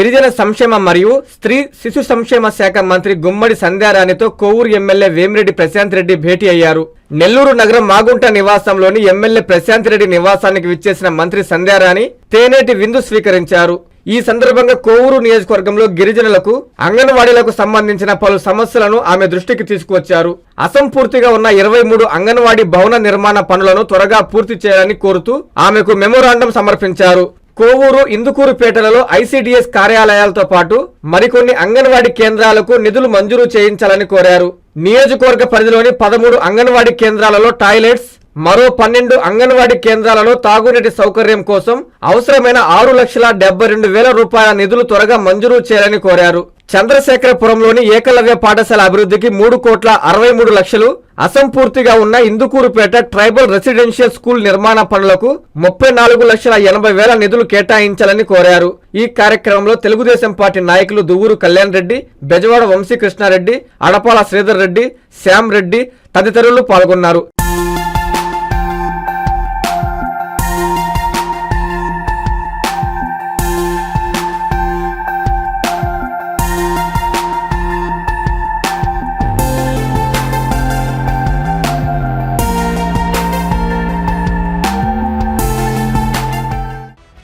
గిరిజన సంక్షేమ మరియు స్త్రీ శిశు సంక్షేమ శాఖ మంత్రి గుమ్మడి సంధ్యారాణితో కోవూరు ఎమ్మెల్యే వేమిరెడ్డి ప్రశాంత్ రెడ్డి భేటీ అయ్యారు. నెల్లూరు నగరం మాగుంట నివాసంలోని ఎమ్మెల్యే ప్రశాంత్ రెడ్డి నివాసానికి విచ్చేసిన మంత్రి సంధ్యారాణి తేనేటి విందు స్వీకరించారు. ఈ సందర్భంగా కోవూరు నియోజకవర్గంలో గిరిజనులకు అంగన్వాడీలకు సంబంధించిన పలు సమస్యలను ఆమె దృష్టికి తీసుకువచ్చారు. అసంపూర్తిగా ఉన్న ఇరవై మూడు అంగన్వాడీ భవన నిర్మాణ పనులను త్వరగా పూర్తి చేయాలని కోరుతూ ఆమెకు మెమోరాండం సమర్పించారు. కోవూరు ఇందుకూరుపేటలలో ఐసీడీఎస్ కార్యాలయాలతో పాటు మరికొన్ని అంగన్వాడీ కేంద్రాలకు నిధులు మంజూరు చేయించాలని కోరారు. నియోజకవర్గ పరిధిలోని పదమూడు అంగన్వాడీ కేంద్రాలలో టాయిలెట్స్ మరో పన్నెండు అంగన్వాడీ కేంద్రాలలో తాగునీటి సౌకర్యం కోసం అవసరమైన ఆరు లక్షల డెబ్బై రెండు వేల రూపాయల నిధులు త్వరగా మంజూరు చేయాలని కోరారు. చంద్రశేఖరపురంలోని ఏకలవ్య పాఠశాల అభివృద్ధికి మూడు కోట్ల అరవై మూడు లక్షలు అసంపూర్తిగా ఉన్న ఇందుకూరుపేట ట్రైబల్ రెసిడెన్షియల్ స్కూల్ నిర్మాణ పనులకు ముప్పై నాలుగు లక్షల ఎనభై వేల నిధులు కేటాయించాలని కోరారు. ఈ కార్యక్రమంలో తెలుగుదేశం పార్టీ నాయకులు దువ్వూరు కళ్యాణ్ రెడ్డి బెజవాడ వంశీకృష్ణారెడ్డి అడపాల శ్రీధర్ రెడ్డి శ్యామ్ రెడ్డి తదితరులు పాల్గొన్నారు.